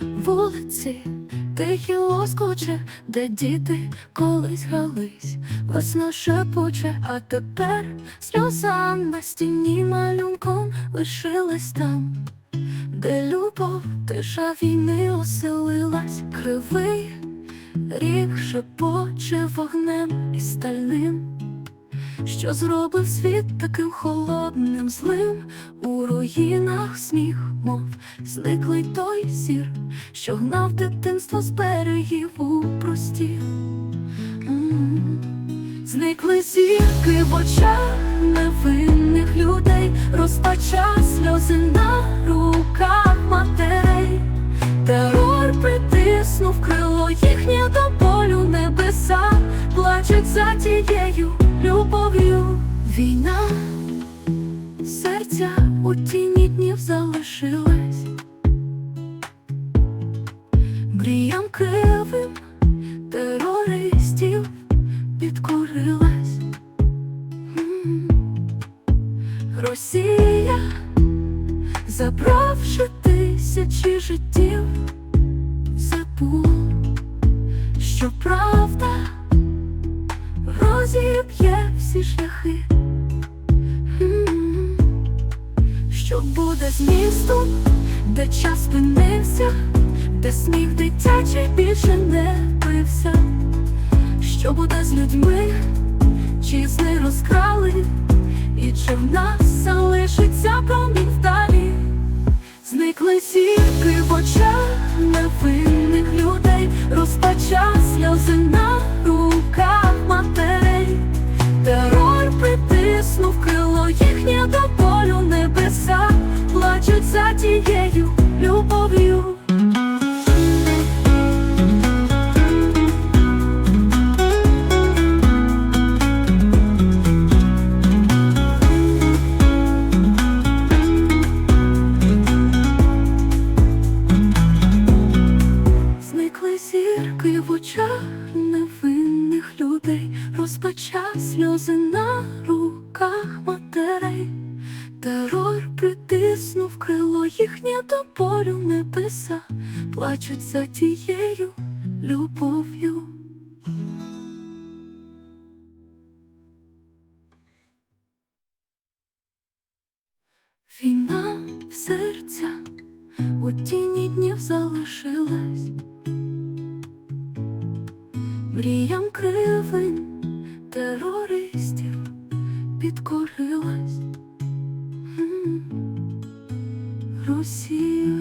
вулиці, тихі лоскоче, де діти колись грались, весна шепоче, а тепер сльоза на стіні малюнком лишилась там, де любов, тиша війни оселилась, кривий рік шепоче вогнем і стальним. Що зробив світ таким холодним, злим у руїнах сміх, мов зниклий той зір, що гнав дитинство з берегів у простір. М. Зникли зірки в очах невинних людей, розпача сльози на руках матерей. Терор притиснув крило їхнє до болю небеса, плачуть за тією у тіні днів залишилась, мріям кривим терористів підкорилась. М. Росія, забравши тисячі життів, забув, що правда розіб'є всі шляхи. М. Що буде з містом, де час спинився, де сміх дитячий більше не пився. Що буде з людьми, чи сни розкрали, і чи в нас залишиться промінь вдалі? Зникли сітки в очах очах невинних людей, розпача сльози на руках матерей. Терор притиснув крило їхнє до болю небеса, плачуть за тією любов'ю. Війна в серця у тіні днів залишилась, мріям кривень терористів підкорилась. Росія.